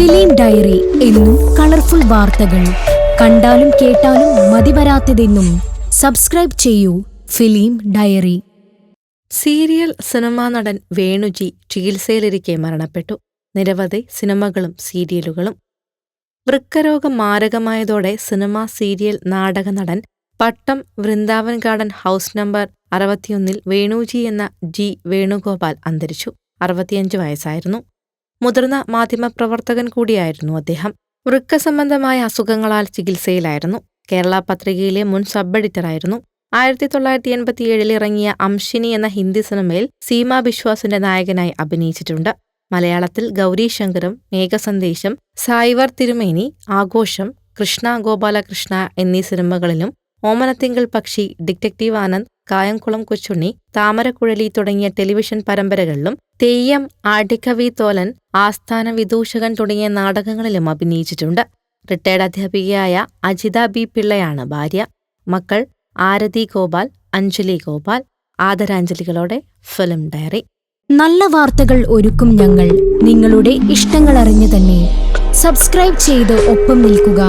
Film diary എന്നും colourful വാർത്തകൾ. കണ്ടാലും കേട്ടാലും മതിവരാത്തതെന്നും സബ്സ്ക്രൈബ് ചെയ്യൂ ഫിലിം ഡയറി. സീരിയൽ സിനിമാ നടൻ വേണുജി ചികിത്സയിലിരിക്കെ മരണപ്പെട്ടു. നിരവധി സിനിമകളും സീരിയലുകളും. വൃക്കരോഗം മാരകമായതോടെ സിനിമ സീരിയൽ നാടക നടൻ Pattom Vrindavan garden house number അറുപത്തിയൊന്നിൽ Venuji എന്ന ജി വേണുഗോപാൽ അന്തരിച്ചു. അറുപത്തിയഞ്ച് വയസ്സായിരുന്നു. മുതിർന്ന മാധ്യമപ്രവർത്തകൻ കൂടിയായിരുന്നു അദ്ദേഹം. വൃക്ക സംബന്ധമായ അസുഖങ്ങളാൽ ചികിത്സയിലായിരുന്നു. കേരള പത്രികയിലെ മുൻ സബ് എഡിറ്ററായിരുന്നു ആയിരത്തി തൊള്ളായിരത്തി എൺപത്തിയേഴിൽ ഇറങ്ങിയ അംഷിനി എന്ന ഹിന്ദി സിനിമയിൽ സീമാ ബിശ്വാസിന്റെ നായകനായി അഭിനയിച്ചിട്ടുണ്ട്. മലയാളത്തിൽ ഗൗരി ശങ്കറും മേഘസന്ദേശം സായിവർ തിരുമേനി ആഘോഷം കൃഷ്ണ ഗോപാലകൃഷ്ണ എന്നീ സിനിമകളിലും ഓമനത്തിങ്കൾ പക്ഷി ഡിറ്റക്റ്റീവ് ആനന്ദ് കായംകുളം കൊച്ചുണ്ണി താമരക്കുഴലി തുടങ്ങിയ ടെലിവിഷൻ പരമ്പരകളിലും തെയ്യം ആടിക്കവി തോലൻ ആസ്ഥാന വിദൂഷകൻ തുടങ്ങിയ നാടകങ്ങളിലും അഭിനയിച്ചിട്ടുണ്ട്. റിട്ടയർഡ് അധ്യാപികയായ അജിത ബി പിള്ളയാണ് ഭാര്യ. മക്കൾ ആരതി ഗോപാൽ അഞ്ജലി ഗോപാൽ. ആദരാഞ്ജലികളോടെ ഫിലിം ഡയറി. നല്ല വാർത്തകൾ ഒരുക്കും ഞങ്ങൾ. നിങ്ങളുടെ ഇഷ്ടങ്ങൾ അറിഞ്ഞു തന്നെ സബ്സ്ക്രൈബ് ചെയ്ത് ഒപ്പം നിൽക്കുക.